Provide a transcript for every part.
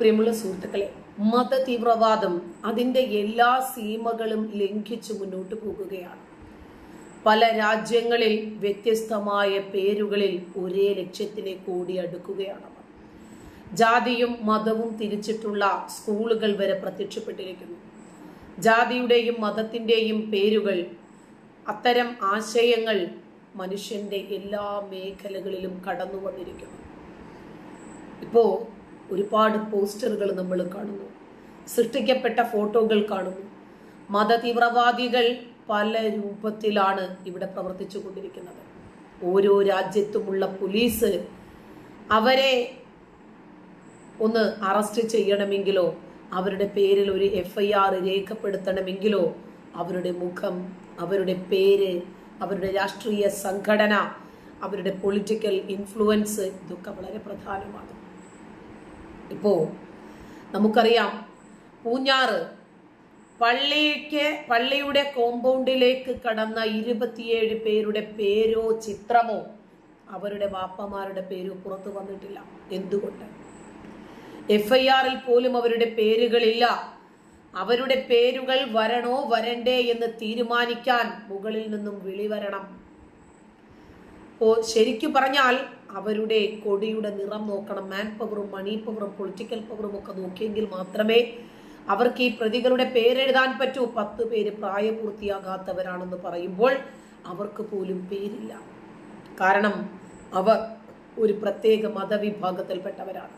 പ്രിയമുള്ള സുഹൃത്തുക്കളെ മത തീവ്രവാദം അതിന്റെ എല്ലാ സീമകളും ലംഘിച്ചു മുന്നോട്ട് പോകുകയാണ്. പല രാജ്യങ്ങളിൽ വ്യത്യസ്തമായ പേരുകളിൽ ഒരേ ലക്ഷ്യത്തിനെ കൂടി അടുക്കുകയാണ്. ജാതിയും മതവും തിരിച്ചിട്ടുള്ള സ്കൂളുകൾ വരെ പ്രത്യക്ഷപ്പെട്ടിരിക്കുന്നു. ജാതിയുടെയും മതത്തിന്റെയും പേരുകൾ അത്തരം ആശയങ്ങൾ മനുഷ്യന്റെ എല്ലാ മേഖലകളിലും കടന്നു വന്നിരിക്കുന്നു ഇപ്പോ ഒരുപാട് പോസ്റ്ററുകൾ നമ്മൾ കാണുന്നു. സൃഷ്ടിക്കപ്പെട്ട ഫോട്ടോകൾ കാണുന്നു. മത തീവ്രവാദികൾ പല രൂപത്തിലാണ് ഇവിടെ പ്രവർത്തിച്ചു കൊണ്ടിരിക്കുന്നത്. ഓരോ രാജ്യത്തുമുള്ള പോലീസ് അവരെ ഒന്ന് അറസ്റ്റ് ചെയ്യണമെങ്കിലോ അവരുടെ പേരിൽ ഒരു എഫ്ഐആർ രേഖപ്പെടുത്തണമെങ്കിലോ അവരുടെ മുഖം അവരുടെ പേര് അവരുടെ രാഷ്ട്രീയ സംഘടന അവരുടെ പൊളിറ്റിക്കൽ ഇൻഫ്ലുവൻസ് ഇതൊക്കെ വളരെ പ്രധാനമാണ്. ഇപ്പോ നമുക്കറിയാം പൂഞ്ഞാറ് പള്ളിക്ക് പള്ളിയുടെ കോമ്പൗണ്ടിലേക്ക് കടന്ന ഇരുപത്തിയേഴ് പേരുടെ പേരോ ചിത്രമോ അവരുടെ വാപ്പമാരുടെ പേരോ പുറത്തു വന്നിട്ടില്ല. എന്തുകൊണ്ട്? എഫ് ഐ ആറിൽ പോലും അവരുടെ പേരുകളില്ല. അവരുടെ പേരുകൾ വരണോ വരണ്ടേ എന്ന് തീരുമാനിക്കാൻ മുകളിൽ നിന്നും വിളി വരണം. ഓ ശരിക്കു പറഞ്ഞാൽ അവരുടെ കൊടിയുടെ നിറം നോക്കണം. മാൻ പവറും മണി പവറും പൊളിറ്റിക്കൽ പവറും ഒക്കെ നോക്കിയെങ്കിൽ മാത്രമേ അവർക്ക് ഈ പ്രതികളുടെ പേരെഴുതാൻ പറ്റൂ. പത്ത് പേര് പ്രായപൂർത്തിയാകാത്തവരാണെന്ന് പറയുമ്പോൾ അവർക്ക് പോലും പേരില്ല. കാരണം അവർ ഒരു പ്രത്യേക മതവിഭാഗത്തിൽപ്പെട്ടവരാണ്.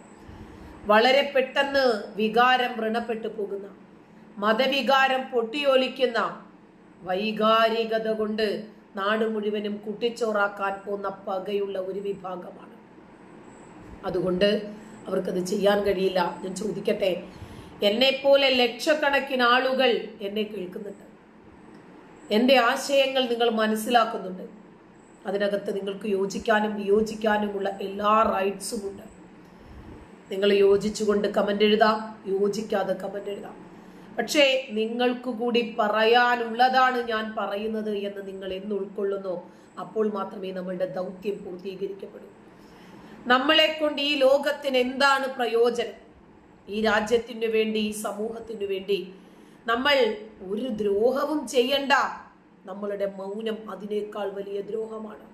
വളരെ പെട്ടെന്ന് വികാരം വ്രണപ്പെട്ടു പോകുന്ന മതവികാരം പൊട്ടിയൊലിക്കുന്ന വൈകാരികത കൊണ്ട് നാട് മുഴുവനും കുട്ടിച്ചോറാക്കാൻ പോകുന്ന പകയുള്ള ഒരു വിഭാഗമാണ്. അതുകൊണ്ട് അവർക്കത് ചെയ്യാൻ കഴിയില്ല. ഞാൻ ചോദിക്കട്ടെ എന്നെപ്പോലെ പോലെ ലക്ഷക്കണക്കിന് ആളുകൾ എന്നെ കേൾക്കുന്നുണ്ട്. എന്റെ ആശയങ്ങൾ നിങ്ങൾ മനസ്സിലാക്കുന്നുണ്ട്. അതിനകത്ത് നിങ്ങൾക്ക് യോജിക്കാനും വിയോജിക്കാനുമുള്ള എല്ലാ റൈറ്റ്സും ഉണ്ട്. നിങ്ങൾ യോജിച്ചുകൊണ്ട് കമന്റ് എഴുതാം യോജിക്കാതെ കമന്റ് എഴുതാം. പക്ഷേ നിങ്ങൾക്ക് കൂടി പറയാനുള്ളതാണ് ഞാൻ പറയുന്നത് എന്ന് നിങ്ങൾ എന്ന് ഉൾക്കൊള്ളുന്നു. അപ്പോൾ മാത്രമേ നമ്മളുടെ ദൗത്യം പൂർത്തീകരിക്കപ്പെടൂ. നമ്മളെ കൊണ്ട് ഈ ലോകത്തിന് എന്താണ് പ്രയോജനം? ഈ രാജ്യത്തിനു വേണ്ടി ഈ സമൂഹത്തിനു വേണ്ടി നമ്മൾ ഒരു ദ്രോഹവും ചെയ്യണ്ട. നമ്മളുടെ മൗനം അതിനേക്കാൾ വലിയ ദ്രോഹമാണ്.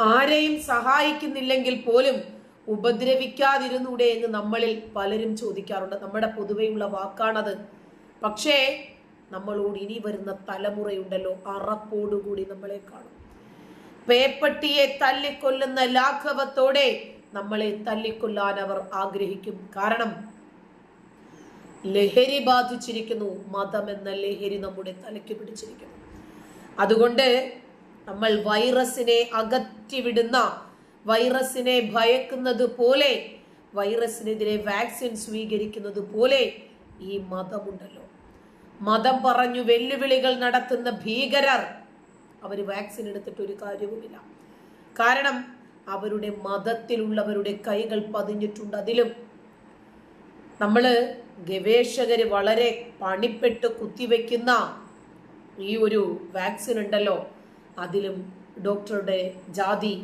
ആരെയും സഹായിക്കുന്നില്ലെങ്കിൽ പോലും ഉപദ്രവിക്കാതിരുന്നൂടെ എന്ന് നമ്മളിൽ പലരും ചോദിക്കാറുണ്ട്. നമ്മുടെ പൊതുവെയുള്ള വാക്കാണത്. പക്ഷേ നമ്മളോട് ഇനി വരുന്ന തലമുറയുണ്ടല്ലോ അറപ്പോടുകൂടി നമ്മളെ കാണും. പേപ്പട്ടിയെ തല്ലിക്കൊല്ലുന്ന ലാഘവത്തോടെ നമ്മളെ തല്ലിക്കൊല്ലാൻ അവർ ആഗ്രഹിക്കും. കാരണം ലഹരി ബാധിച്ചിരിക്കുന്നു. മതം എന്ന ലഹരി നമ്മുടെ തലയ്ക്ക് പിടിച്ചിരിക്കുന്നു. അതുകൊണ്ട് നമ്മൾ വൈറസിനെ അകറ്റിവിടുന്ന വൈറസിനെ ഭയക്കുന്നത് പോലെ വൈറസിനെതിരെ വാക്സിൻ സ്വീകരിക്കുന്നത് പോലെ ഈ മതമുണ്ടല്ലോ. മതം പറഞ്ഞു വെല്ലുവിളികൾ നടത്തുന്ന ഭീകരർ അവർ വാക്സിൻ എടുത്തിട്ട് ഒരു കാര്യവുമില്ല. കാരണം അവരുടെ മതത്തിലുള്ളവരുടെ കൈകൾ പതിഞ്ഞിട്ടുണ്ട് അതിലും. നമ്മൾ ഗവേഷകർ വളരെ പണിപ്പെട്ട് കുത്തിവെക്കുന്ന ഈ ഒരു വാക്സിൻ ഉണ്ടല്ലോ അതിലും ഡോക്ടറുടെ ജാതി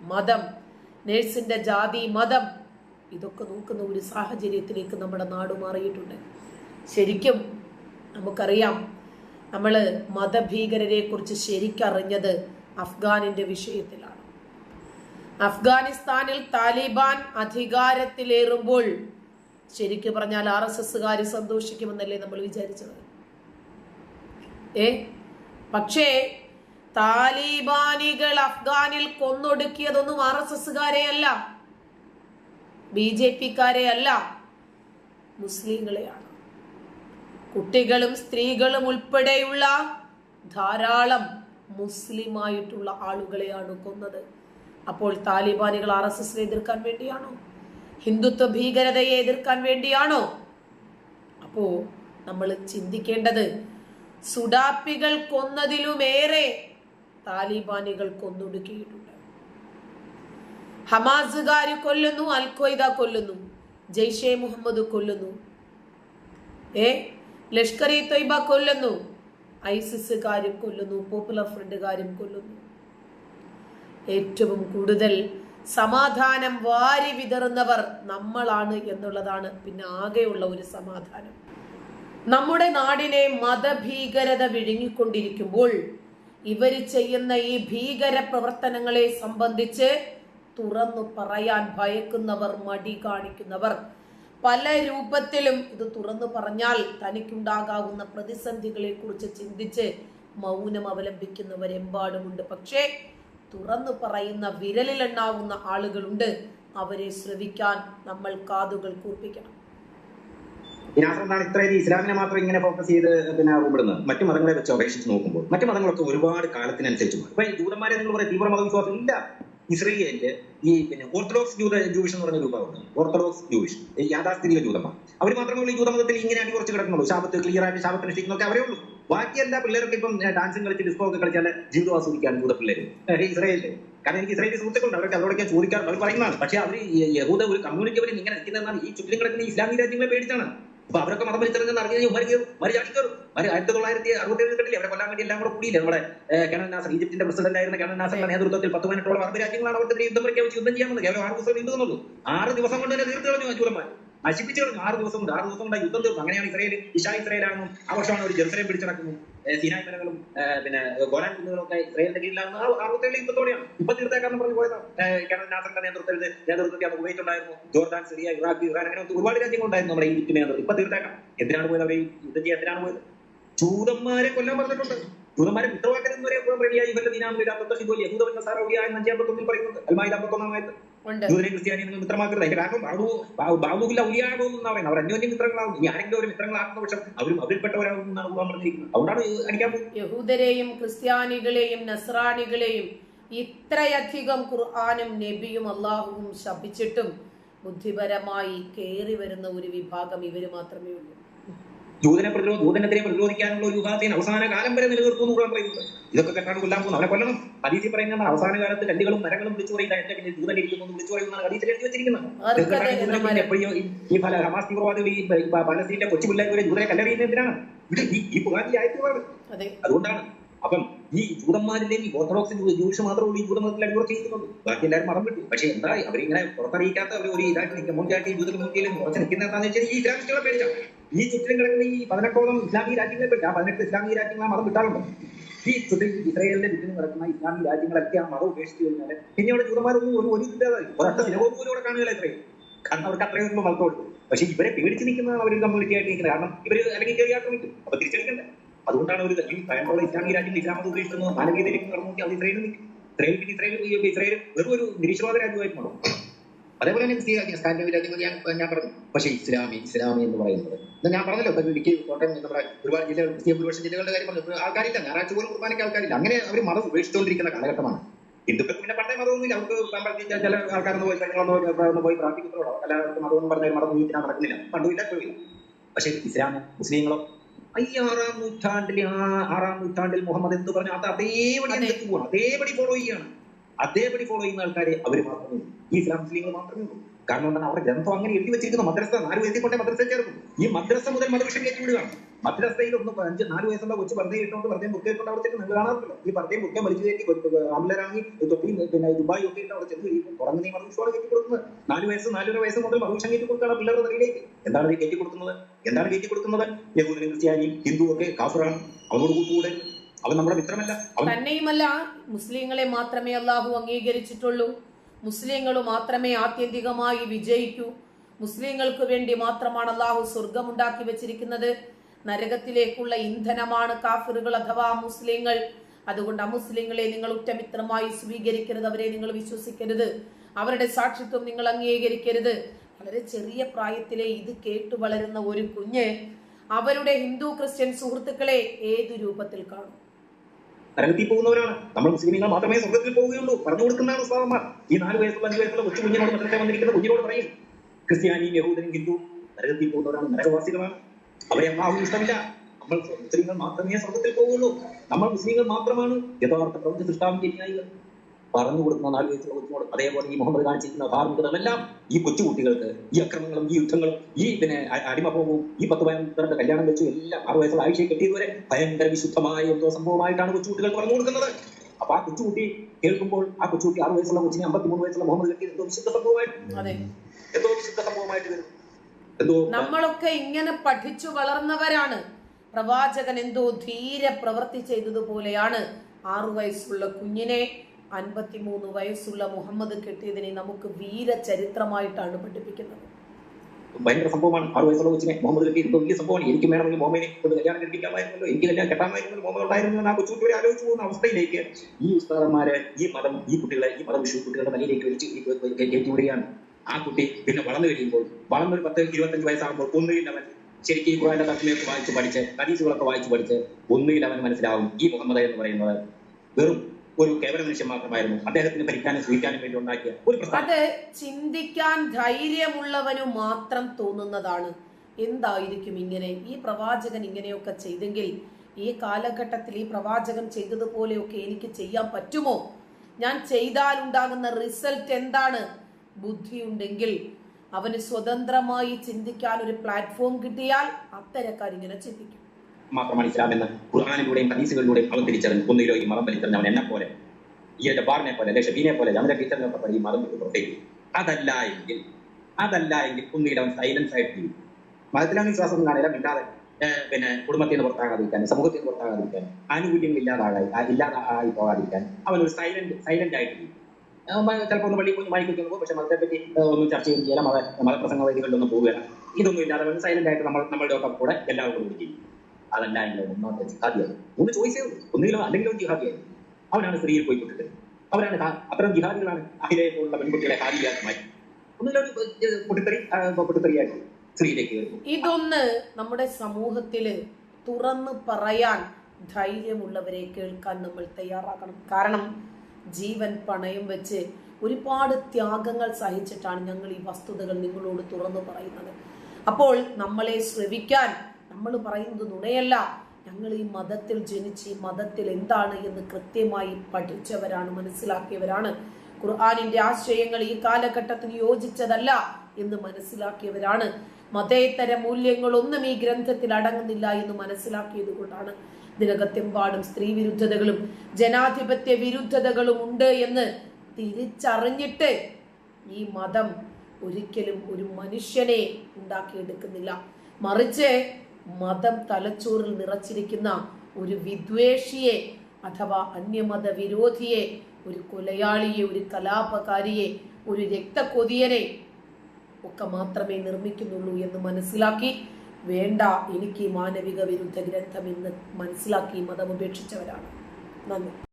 മതം നേഴ്സിന്റെ ജാതി മതം ഇതൊക്കെ നോക്കുന്ന ഒരു സാഹചര്യത്തിലേക്ക് നമ്മുടെ നാട് മാറിയിട്ടുണ്ട്. ശരിക്കും നമുക്കറിയാം നമ്മൾ മതഭീകരരെ കുറിച്ച് ശരിക്കറിഞ്ഞത് അഫ്ഗാനിന്റെ വിഷയത്തിലാണ്. അഫ്ഗാനിസ്ഥാനിൽ താലിബാൻ അധികാരത്തിലേറുമ്പോൾ ശരിക്കും പറഞ്ഞാൽ ആർ എസ് എസ്സുകാർ സന്തോഷിക്കുമെന്നല്ലേ നമ്മൾ വിചാരിച്ചത്? ഏ? പക്ഷേ താലിബാനികൾ അഫ്ഗാനിൽ കൊന്നൊടുക്കിയതൊന്നും ആർ എസ് എസ്സുകാരെ അല്ല ബി ജെ പിക്കാരെ അല്ല മുസ്ലിങ്ങളെയാണ്. കുട്ടികളും സ്ത്രീകളും ഉൾപ്പെടെയുള്ള ധാരാളം മുസ്ലിമായിട്ടുള്ള ആളുകളെയാണ് കൊന്നത്. അപ്പോൾ താലിബാനികൾ ആർ എസ് എസിനെ എതിർക്കാൻ വേണ്ടിയാണോ? ഹിന്ദുത്വ ഭീകരതയെ എതിർക്കാൻ വേണ്ടിയാണോ? അപ്പോ നമ്മൾ ചിന്തിക്കേണ്ടത് സുഡാപ്പികൾ കൊന്നതിലുമേറെ താലിബാനികൾ കൊന്നൊടുക്കിയിട്ടുണ്ട് ഹമാസുകാർ കൊല്ലുന്നു അൽ ഖ്വയ്ദ കൊല്ലുന്നു ജയ്ഷെ മുഹമ്മദ് കൊല്ലുന്നു. ഏ? ലഷ്കർ ഇ തൊയ്ബ കൊല്ലുന്നു ഐസിസുകാരും കൊല്ലുന്നു പോപ്പുലർ ഫ്രണ്ടുകാരും കൊല്ലുന്നു. ഏറ്റവും കൂടുതൽ സമാധാനം വാരി വിതറുന്നവർ നമ്മളാണ് എന്നുള്ളതാണ് പിന്നെ ആകെയുള്ള ഒരു സമാധാനം. നമ്മുടെ നാടിനെ മതഭീകരത വിഴുങ്ങിക്കൊണ്ടിരിക്കുമ്പോൾ ഇവർ ചെയ്യുന്ന ഈ ഭീകര പ്രവർത്തനങ്ങളെ സംബന്ധിച്ച് തുറന്നു പറയാൻ ഭയക്കുന്നവർ മടി കാണിക്കുന്നവർ. പല രൂപത്തിലും ഇത് തുറന്നു പറഞ്ഞാൽ തനിക്കുണ്ടാകാവുന്ന പ്രതിസന്ധികളെ കുറിച്ച് ചിന്തിച്ച് മൗനം അവലംബിക്കുന്നവരെമ്പാടുമുണ്ട്. പക്ഷേ തുറന്നു പറയുന്ന വിരലിലെണ്ണാവുന്ന ആളുകളുണ്ട്. അവരെ ശ്രവിക്കാൻ നമ്മൾ കാതുകൾ കൂർപ്പിക്കണം. ഇതിനകത്താണ് ഇത്രയും ഇസ്ലാമിനെ മാത്രം ഇങ്ങനെ ഫോക്കസ് ചെയ്ത് പിന്നെ ഉൾപ്പെടുന്നത് മറ്റു മതങ്ങളെ വെച്ച് അപേക്ഷിച്ച് നോക്കുമ്പോൾ മറ്റു മതങ്ങളൊക്കെ ഒരുപാട് കാലത്തിനനുസരിച്ച് മാറും. ഇപ്പൊ ഈ ജൂതന്മാരെ നിങ്ങൾ പറയും തീവ്ര മതവിശ്വാസം ഇല്ല. ഇസ്രയേലിന്റെ ഈ പിന്നെ ഓർത്തഡോക്സ് ജൂത ജൂവിഷ് എന്ന് പറഞ്ഞ രൂപമുണ്ട് ഓർത്തഡോക്സ് ജൂവിഷ് ഈ യാഥാസ്ഥിതിക ജൂതന്മാർ. അവർ മാത്രമേ ഉള്ളൂ ഈ ജൂതമതത്തിൽ ഇങ്ങനെ അടികുറച്ച് കിടക്കുന്നുള്ളൂ. ശാപത്ത് ക്ലിയർ ആയിട്ട് ശാപത്തിന് അനുഷ്ഠിക്കുന്നൊക്കെ അവരേ ഉള്ളൂ. ബാക്കി എല്ലാ പിള്ളേരൊക്കെ ഇപ്പം ഡാൻസും കളിച്ച് ഡിസ്കോ ഒക്കെ കളിച്ചാൽ ജീവിതം ആസ്വദിക്കാൻ ജൂത പിള്ളേര്. ഇസ്രയേലിൽ. കാരണം എനിക്ക് ഇസ്രയേലി സുഹൃത്തുക്കളുണ്ട്. അവർക്ക് അവരോടൊക്കെ ചോദിക്കാറുണ്ട്. അവർ പറയുന്നതാണ്. പക്ഷേ അവർ യഹൂദ ഒരു കമ്മ്യൂണിറ്റി അവർ ഇങ്ങനെ നിൽക്കുന്നതെന്നാണ് ഈ ചുറ്റിലും കിടക്കുന്ന ഇസ്ലാമിക രാജ്യങ്ങളെ പേടിച്ചാണ്. അപ്പൊ അവരൊക്കെ മതം വലിച്ചെറിഞ്ഞെന്ന് അറിഞ്ഞു കഴിഞ്ഞാൽ ഉമ്മര് കയറും ഉമ്മര് ചാടിക്കയറും ഉമ്മര് ആയിരത്തി തൊള്ളായിരത്തി അറുപത്തി ഏഴ് കണ്ടില്ലേ? അവരെ കൊല്ലാൻ വേണ്ടി എല്ലാം കൂടെ കൂടിയില്ലേ? നമ്മുടെ കനൽ നാസർ ഈജിപ്തിന്റെ പ്രസിഡന്റ് ആയിരുന്ന കനൽ നാസറിന്റെ നേതൃത്വത്തിൽ പത്ത് പതിനെട്ടോളം അറബ് രാജ്യങ്ങളാണ് അവർക്കെതിരെ യുദ്ധം പ്രഖ്യാപിച്ച് യുദ്ധം ചെയ്യാമെന്ന് കേവലം ആറ് ദിവസം നീണ്ടു തന്നുള്ളൂ ആറ് ദിവസം കൊണ്ട് തന്നെ തീർത്തു കളഞ്ഞു ചൂരന്മാർ. നശിപ്പിച്ചു കളഞ്ഞു ആറ് ദിവസം കൊണ്ട് ആറ് ദിവസം കൊണ്ട് യുദ്ധം തീർന്നു. അങ്ങനെയാണ് ഇസ്രയേൽ ഇഷാ ഇസ്രയേലാണെന്നും ആ വർഷമാണ് ഒരു ജെറുസലേം പിടിച്ചടക്കുന്നു. സീനായ് മലകളും പിന്നെ ഗോലാൻ കുന്നുകളും ഒക്കെ ഇസ്രയേലിന്റെ കീഴിലാണെന്ന് അറുപത്തേഴിലെ യുദ്ധത്തോടെയാണ്. ഇപ്പൊ തീർത്തേക്കാന്ന് പറഞ്ഞു പോയതാണ് കേരള നാസറിന്റെ നേതൃത്വത്തിൽ നേതൃത്വത്തിൽ അത് ഉപയോഗിച്ചുണ്ടായിരുന്നു ജോർദാൻ സിറിയ ഇറാഖ് ഇറാൻ അങ്ങനെ ഒരുപാട് രാജ്യങ്ങളുണ്ടായിരുന്നു നമ്മുടെ ഈജിപ്തിന്റെ നേതൃത്വം ഇപ്പൊ തീർത്തേക്കാം. എന്തിനാണ് പോയത് അവർ ഈ യുദ്ധം ചെയ്യാൻ എന്തിനാണ് പോയത്? ജൂതന്മാരെ കൊല്ലാൻ പറഞ്ഞിട്ടുണ്ട്. ജൂതന്മാരെ കുറ്റവാക്കരുന്ന് വരെ റെഡിയായി. ഇവരുടെ ദിനാമിൽ യഹൂദവൻ സാരോഗ്യ എന്ന് അഞ്ചാമ്പത്തൊന്നിൽ പറയുന്നുണ്ട്. അൽമായി അമ്പത്തൊന്നാമത് ജൂതനെ ക്രിസ്ത്യാനി നിങ്ങൾ മിത്രമാക്കരുത്. അതിന്റെ കാരണം ബാബു ബാബുവില്ല ഉലിയാകുമെന്ന് എന്നാ പറയുന്നത്. അവർ അന്യോന്യം മിത്രങ്ങളാകുന്നു. ഇനി ആരെങ്കിലും ഒരു മിത്രങ്ങളാക്കുന്ന പക്ഷം അവരും അവരിൽപ്പെട്ടവരാകും എന്നാണ് ഭഗവാൻ പറഞ്ഞിരിക്കുന്നത്. അതുകൊണ്ടാണ് അടിക്കാൻ പോകുന്നത്. യഹൂദരെയും ക്രിസ്ത്യാനികളെയും നസ്രാണികളെയും ഇത്രയധികം ഖുർആാനും നബിയും അള്ളാഹുവും ശപിച്ചിട്ടും ബുദ്ധിപരമായി കയറി വരുന്ന ഒരു വിഭാഗം ഇവർ മാത്രമേ ഉള്ളൂ. ജൂതനെ പ്രതിരോധ ജൂതനെതിരെ പ്രതിരോധിക്കാനുള്ള ഒരു വിഭാഗത്തിന് അവസാന കാലം വരെ നിലനിർത്തുന്നു ഖുർആൻ പറയുന്നത്. ഇതൊക്കെ കേട്ടാണ് കൊല്ലാൻ പോകുന്നത് അവരെ കൊല്ലണം. ഹദീസിൽ പറയുന്നത് അവസാന കാലത്ത് കല്ലുകളും മരങ്ങളും വിളിച്ചു പറയുന്ന എന്റെ പിന്നെ ജൂതൻ ഇരിക്കുന്നു വിളിച്ചു പറയുന്നതാണ് ഹദീസിൽ എഴുതി വെച്ചിരിക്കുന്നത്. എപ്പോഴും ഈ- പല ഹമാസ് തീവ്രവാദികൾ ഈ പലസ്തീന്റെ കൊച്ചു പിള്ളേർ വരെ ജൂതനെ കല്ലെറിയുന്ന എന്തിനാണ് ഇത് ഈ ഈ ഖുർആനിലെ ആയത്തുകളാണ് അതുകൊണ്ടാണ്. അപ്പം ഈ ജൂതന്മാരിലെയും ഈ ഓർത്തഡോക്സ് ജൂഷ് മാത്രമേ ഉള്ളൂ ഈ ജൂതമതത്തിൽ അടിവർ ചെയ്യുന്നുള്ളൂ ബാക്കി എല്ലാവരും മറം വിട്ടു പക്ഷെ എന്താ അവരിങ്ങനെ പുറത്തറിയിക്കാത്ത അവർ ഒരു ഇതായിട്ട് മുൻകാട്ടി ജൂത കമ്മ്യൂണിറ്റിയിലും ഉറച്ച് നിൽക്കുന്ന എന്താണെന്ന് വെച്ചാൽ ഈ ഇസ്ലാമിസ്റ്റുകളെ പേടിച്ചാണ് ഈ ചുറ്റിലും കിടക്കുന്ന ഈ പതിനെട്ടോളം ഇസ്ലാമിക രാജ്യങ്ങളെ പറ്റി ആ പതിനെട്ട് ഇസ്ലാമിക രാജ്യങ്ങളെ മതം വിട്ടാറുണ്ട്? ഈ ചുറ്റിൽ ഇസ്രയേലിന്റെ ചുറ്റിലും കിടക്കുന്ന ഇസ്ലാമിക രാജ്യങ്ങളൊക്കെ ആ മതം ഉപേക്ഷിച്ച് കഴിഞ്ഞാൽ പിന്നെ അവിടെ ജൂതന്മാരൊന്നും ഒരു ഒരു ഇല്ലാതായി ഒരൊറ്റ കാണുകയില്ല ഇത്രയും. കാരണം അവർക്ക് അത്രയും ഒന്നും മതത്തോട് പക്ഷെ ഇവരെ പേടിച്ച് നിൽക്കുന്നതാണ് അവർ കമ്മ്യൂണിറ്റി ആയിട്ട് നിൽക്കുന്നത്. കാരണം ഇവർ അല്ലെങ്കിൽ ചെറിയ ആക്രമിക്കും അപ്പൊ തിരിച്ചടിക്കണ്ടേ. അതുകൊണ്ടാണ് ഒരു ഈ പഴയമുള്ള ഇസ്ലാമിക രാജ്യങ്ങൾ ഇസ്ലാമത് മതം ഉപേക്ഷിക്കുന്നത് മാനവീയതയിലേക്ക് കടന്നു നോക്കി അത് ഇസ്രായേലിൽ നിൽക്കും. ഇസ്രായേൽ പിന്നെ ഇസ്രായേൽ ഇസ്രായേൽ വെറും ഒരു നിരീശ്വരവാദ രാജ്യമായിട്ട് മാറും. അതേപോലെ തന്നെ ക്രിസ്തീയ രാജ്യം സ്കാൻഡിനേവിയൻ രാജ്യങ്ങൾ ഞാൻ ഞാൻ പറഞ്ഞു. പക്ഷേ ഇസ്ലാമി ഇസ്ലാമി എന്ന് പറയുന്നത്. ഞാൻ പറഞ്ഞല്ലോ ഇപ്പൊ ഇടുക്കി കോട്ടയം നമ്മുടെ ഒരുപാട് ജില്ലകൾ ക്രിസ്തീയ ഭൂരിപക്ഷം ജില്ലകളുടെ കാര്യം പറഞ്ഞു. ആൾക്കാരില്ല. ഞായറാഴ്ച പോലും കുർബാനയ്ക്ക് ആൾക്കാരില്ല. അങ്ങനെ അവർ മതം ഉപേക്ഷിച്ചുകൊണ്ടിരിക്കുന്ന കാലഘട്ടമാണ്. ഹിന്ദുക്കൾക്ക് പിന്നെ പണ്ടേ മതമൊന്നുമില്ല. അവർക്ക് പ്രാർത്ഥിച്ച ചില ആൾക്കാരൊന്ന് പോയി ഒന്ന് പോയി പ്രാർത്ഥിക്കുന്നതോടോ അല്ലാതെ മതമൊന്നും പറഞ്ഞാൽ മതം ജീവിക്കാൻ നടക്കുന്നില്ല. പണ്ടും ഇല്ല പോയില്ല പക്ഷേ ഇസ്ലാമോ മുസ്ലിങ്ങളോ ഈ ആറാം നൂറ്റാണ്ടിൽ ആ ആറാം നൂറ്റാണ്ടിൽ മുഹമ്മദ് എന്ത് പറഞ്ഞു അത് അതേപടി അതെ. പോകണം അതേപടി ഫോളോ ചെയ്യാണ്. അതേപടി ഫോളോ ചെയ്യുന്ന ആൾക്കാരെ അവർ മാത്രമേ ഉള്ളൂ. ഈ ഇസ്ലാം മുസ്ലിങ്ങൾ മാത്രമേ ഉള്ളൂ. കാരണം എന്താണ്? അവരുടെ ഗ്രന്ഥം അങ്ങനെ എഴുതി വെച്ചിരിക്കുന്നു. മദ്രസ നാല് വയസ്സിൽ കൊണ്ടേ മദ്രസ ചേർന്നു. ഈ മദ്രസ മുതൽ മതവിഷം കയറ്റി വിടുകയാണ്. മദ്രസയിൽ ഒന്ന് അഞ്ച് നാല് വയസ്സുള്ള കൊച്ചു വെറുതെ ഇട്ടുകൊണ്ട് വെറുതെ ബുക്ക് ഇട്ടുകൊണ്ട് അവിടെ ചെന്ന് നിങ്ങൾ കാണാറില്ല ഈ വെറുതെ ബുക്കെ മരിച്ചു കയറ്റി അമലരാങ്ങി തൊപ്പി പിന്നെ ദുബായ് ഒക്കെ ഇട്ട് അവിടെ ചെന്ന് കഴിയുമ്പോൾ നീ ഈ മതവിശ്വാസം കയറ്റി കൊടുക്കുന്നത്. നാല് വയസ്സ് നാലര വയസ്സ് മുതൽ മതവിഷം കയറ്റി കൊടുക്കുകയാണ് പിള്ളേരുടെ നിലയിലേക്ക് എന്താണ് ഈ കയറ്റി കൊടുക്കുന്നത്? എന്താണ് കയറ്റി കൊടുക്കുന്നത്? യഹൂദനും ക്രിസ്ത്യാനിയും ഹിന്ദു ഒക്കെ കാഫറാണ്. അവനോട് കൂട്ടുകൂടെ അവൻ നമ്മുടെ മിത്രമല്ല. തന്നെയുമല്ല മുസ്ലിങ്ങളെ മാത്രമേ അള്ളാഹു അംഗീകരിച്ചിട്ടുള്ളൂ. മുസ്ലിങ്ങൾ മാത്രമേ ആത്യന്തികമായി വിജയിക്കൂ. മുസ്ലിങ്ങൾക്ക് വേണ്ടി മാത്രമാണ് അള്ളാഹു സ്വർഗമുണ്ടാക്കി വെച്ചിരിക്കുന്നത്. നരകത്തിലേക്കുള്ള ഇന്ധനമാണ് കാഫിറുകൾ അഥവാ മുസ്ലിങ്ങൾ. അതുകൊണ്ട് ആ അമുസ്ലിങ്ങളെ നിങ്ങൾ ഉറ്റമിത്രമായി സ്വീകരിക്കരുത് അവരെ നിങ്ങൾ വിശ്വസിക്കരുത്. അവരുടെ സാക്ഷിത്വം നിങ്ങൾ അംഗീകരിക്കരുത്. വളരെ ചെറിയ പ്രായത്തിലെ ഇത് കേട്ടു വളരുന്ന ഒരു കുഞ്ഞ് അവരുടെ ഹിന്ദു ക്രിസ്ത്യൻ സുഹൃത്തുക്കളെ ഏതു രൂപത്തിൽ കാണും? നരകത്തിൽ പോകുന്നവരാണ്. നമ്മൾ മുസ്ലിങ്ങൾ മാത്രമേ സ്വർഗത്തിൽ പോവുകയുള്ളൂ. പറഞ്ഞു കൊടുക്കുന്നതാണ് ഉസ്താദന്മാർ. ഈ നാല് വയസ്സുള്ള അഞ്ച് വയസ്സുള്ള കൊച്ചു കുഞ്ഞിനോട് മദ്രസ വന്നിരിക്കുന്ന കുഞ്ഞിനോട് പറയും. ക്രിസ്ത്യാനിയും യഹൂദനും ഹിന്ദു നരകത്തിൽ പോകുന്നവരാണ്. നരകവാസികളാണ്. അവരെ അള്ളാഹു ഇഷ്ടമില്ല. നമ്മൾ മുസ്ലിങ്ങൾ മാത്രമേ സ്വർഗത്തിൽ പോവുള്ളൂ നമ്മൾ മുസ്ലിങ്ങൾ മാത്രമാണ് യഥാർത്ഥ പ്രപഞ്ച സൃഷ്ടാവിന്റെ ന്യായികൾ പറഞ്ഞു കൊടുക്കുന്ന നാല് വയസ്സിലെ കൊച്ചിനോട് അതേപോലെ ഈ മുഹമ്മദ് കാണിച്ചിരിക്കുന്ന ധാർമ്മികതകളെല്ലാം ഈ കൊച്ചുകുട്ടികൾക്ക് ഈ അക്രമങ്ങളും ഈ യുദ്ധങ്ങളും ഈ പിന്നെ അടിമഭോഗവും ഈ പത്ത് പതിനൊന്നരണ്ട് കല്യാണം വെച്ചു എല്ലാം ആറ് വയസ്സുള്ള ആഴ്ചയെ കെട്ടിയതുവരെ ഭയങ്കര വിശുദ്ധമായ എന്തോ സംഭവമായിട്ടാണ് കൊച്ചുകുട്ടികൾക്ക് പറഞ്ഞു കൊടുക്കുന്നത്. അപ്പൊ ആ കൊച്ചുകുട്ടി കേൾക്കുമ്പോൾ ആ കൊച്ചുകുട്ടി ആറ് വയസ്സുള്ള കൊച്ചിനെ അമ്പത്തിമൂന്ന് വയസ്സുള്ള മുഹമ്മദ് കെട്ടി എന്തോ വിശുദ്ധ സംഭവമായിട്ട് എന്തോ വിശുദ്ധ സംഭവമായിട്ട് വരും. നമ്മളൊക്കെ ഇങ്ങനെ പഠിച്ചു വളർന്നവരാണ്. പ്രവാചകൻ എന്തോ ധീര പ്രവൃത്തി ചെയ്തതുപോലെയാണ് ആറു വയസ്സുള്ള കുഞ്ഞിനെ അൻപത്തിമൂന്ന് വയസ്സുള്ള മുഹമ്മദ് കെട്ടിയതിനെ നമുക്ക് വീരചരിത്രമായിട്ടാണ് പഠിപ്പിക്കുന്നത്. ഭയങ്കര സംഭവമാണ്. ആറ് വയസ്സുള്ള കൊച്ചിനെ മുഹമ്മദ് കെട്ടി വലിയ സംഭവമാണ്. എനിക്ക് വേണമെങ്കിൽ മോമനെ കൊണ്ട് കല്യാണം കഴിപ്പിക്കാമായിരുന്നല്ലോ. എനിക്ക് കല്യാണം കെട്ടാമായിരുന്നല്ലോ. മോമൻ ഉണ്ടായിരുന്നു ആ കൊച്ചു കുട്ടി ആലോചിച്ച് പോകുന്ന അവസ്ഥയിലേക്ക് ഈ ഉസ്താദന്മാരെ ഈ മതം ഈ കുട്ടികളെ ഈ മതം വിഷു കുട്ടികളുടെ തലയിലേക്ക് വലിച്ച് കയറ്റിവിടുകയാണ് ആ കുട്ടി പിന്നെ വളർന്നു കഴിയുമ്പോൾ വളർന്നൊരു പത്ത് ഇരുപത്തഞ്ച് വയസ്സാകുമ്പോൾ ഒന്നുകിൽ അവൻ ശരിക്കും ഈ ഖുറാന്റെ തസ്മയൊക്കെ വായിച്ച് പഠിച്ച് ഹദീസുകളൊക്കെ വായിച്ചു പഠിച്ച് ഒന്നുകിൽ അവൻ മനസ്സിലാവും ഈ മുഹമ്മദ് എന്ന് പറയുന്നത് വെറും ഒരു കേവല മനുഷ്യൻ മാത്രമായിരുന്നു അദ്ദേഹത്തിന് ഭരിക്കാനും സ്വീകരിക്കാനും വേണ്ടി ഉണ്ടാക്കിയ ഒരു പ്രസ്ഥാനം. അത് ചിന്തിക്കാൻ ധൈര്യമുള്ളവനു മാത്രം തോന്നുന്നതാണ്. എന്തായിരിക്കും ഇങ്ങനെ? ഈ പ്രവാചകൻ ഇങ്ങനെയൊക്കെ ചെയ്തെങ്കിൽ ഈ കാലഘട്ടത്തിൽ ഈ പ്രവാചകൻ ചെയ്തതുപോലെയൊക്കെ എനിക്ക് ചെയ്യാൻ പറ്റുമോ? ഞാൻ ചെയ്താൽ ഉണ്ടാകുന്ന റിസൾട്ട് എന്താണ്? ബുദ്ധിയുണ്ടെങ്കിൽ അവന് സ്വതന്ത്രമായി ചിന്തിക്കാൻ ഒരു പ്ലാറ്റ്ഫോം കിട്ടിയാൽ അത്തരക്കാർ ഇങ്ങനെ ചിന്തിക്കും. മാത്രമാണ് ഇസ്ലാം എന്ന് ഖുർആാനിലൂടെയും ഹദീസുകളിലൂടെയും അവൻ തിരിച്ചറിഞ്ഞു. ഒന്നിലോ ഈ മതം വലിച്ചറിഞ്ഞവൻ എന്നെ പോലെ. ഈ ജബാറിനെ പോലെ അല്ലെ ഷബീനെ പോലെ അവന്റെ ടീച്ചറിനെ ഒക്കെ ഈ മതം വിട്ട് പുറത്തേക്ക്. അതല്ല എങ്കിൽ അതല്ല എങ്കിൽ കുന്നിയിൽ അവൻ സൈലൻസ് ആയിട്ട് ചെയ്യും മതത്തിലാണ് വിശ്വാസം എന്ന് കാണില്ല മിണ്ടാതെ പിന്നെ കുടുംബത്തിൽ നിന്ന് പുറത്താകാതിരിക്കാൻ സമൂഹത്തിൽ നിന്ന് പുറത്താകാതിരിക്കാൻ ആനുകൂല്യങ്ങൾ ഇല്ലാതാകായി ഇല്ലാതായി പോകാതിരിക്കാൻ അവൻ ഒരു സൈലന്റ് സൈലന്റ് ആയിട്ട് ചെയ്യും ചിലപ്പോൾ ഒന്ന് പള്ളി മൈക്കിൽ തോന്നുമ്പോൾ പോകും പക്ഷെ മതത്തെ പറ്റി ഒന്നും ചർച്ച ചെയ്യുകയില്ല മത മതപ്രസംഗ വേദികളിലൊന്നും പോവുകയില്ല. ഇതൊന്നും ഇല്ലാതെ സൈലന്റ് ആയിട്ട് നമ്മൾ നമ്മളുടെ ഒക്കെ കൂടെ എല്ലാവരും കൂടി ചെയ്യും അതല്ല ഒന്നാമത്തെ ജിഹാദിയാണ് ഒന്ന് ചോയ്സേ ഒന്നുകിലും അല്ലെങ്കിൽ ജിഹാദിയായി. അവനാണ് സ്ത്രീയിൽ പോയി കൊടുത്തത് അവരാണ് അത്തരം ജിഹാദികളാണ് അഹിലെ പോലുള്ള പെൺകുട്ടികളെ ഹാദിയാക്കി മാറ്റി. ഒന്നുകിലും ഒരു പൊട്ടിത്തെറി പൊട്ടിത്തെറിയായിട്ട് സ്ത്രീയിലേക്ക് ഇതൊന്ന് നമ്മുടെ സമൂഹത്തിൽ തുറന്നു പറയാൻ ധൈര്യമുള്ളവരെ കേൾക്കാൻ നമ്മൾ തയ്യാറാക്കണം കാരണം ജീവൻ പണയം വെച്ച് ഒരുപാട് ത്യാഗങ്ങൾ സഹിച്ചിട്ടാണ് ഞങ്ങൾ ഈ വസ്തുതകൾ നിങ്ങളോട് തുറന്നു പറയുന്നത്. അപ്പോൾ നമ്മളെ ശ്രവിക്കാൻ നമ്മൾ പറയുന്നത് നുണയല്ല. ഞങ്ങൾ ഈ മതത്തിൽ ജനിച്ച് ഈ മതത്തിൽ എന്താണ് എന്ന് കൃത്യമായി പഠിച്ചവരാണ് മനസ്സിലാക്കിയവരാണ്. ഖുർആാനിന്റെ ആശയങ്ങൾ ഈ കാലഘട്ടത്തിന് യോജിച്ചതല്ല എന്ന് മനസ്സിലാക്കിയവരാണ്. മതേതര മൂല്യങ്ങളൊന്നും ഈ ഗ്രന്ഥത്തിൽ അടങ്ങുന്നില്ല എന്ന് മനസ്സിലാക്കിയത് കൊണ്ടാണ് ഇതിനകത്തെമ്പാടും സ്ത്രീ വിരുദ്ധതകളും ജനാധിപത്യ വിരുദ്ധതകളും ഉണ്ട് എന്ന് തിരിച്ചറിഞ്ഞിട്ട് ഈ മതം ഒരിക്കലും ഒരു മനുഷ്യനെ ഉണ്ടാക്കിയെടുക്കുന്നില്ല. മറിച്ച് മതം തലച്ചോറിൽ നിറച്ചിരിക്കുന്ന ഒരു വിദ്വേഷിയെ അഥവാ അന്യമത വിരോധിയെ ഒരു കൊലയാളിയെ ഒരു കലാപകാരിയെ ഒരു രക്തക്കൊതിയനെ ഒക്കെ മാത്രമേ നിർമ്മിക്കുന്നുള്ളൂ എന്ന് മനസ്സിലാക്കി വേണ്ട എനിക്ക് മാനവിക വിരുദ്ധ ഗ്രന്ഥം എന്ന് മനസ്സിലാക്കി മതം ഉപേക്ഷിച്ചവരാണ്. നന്ദി.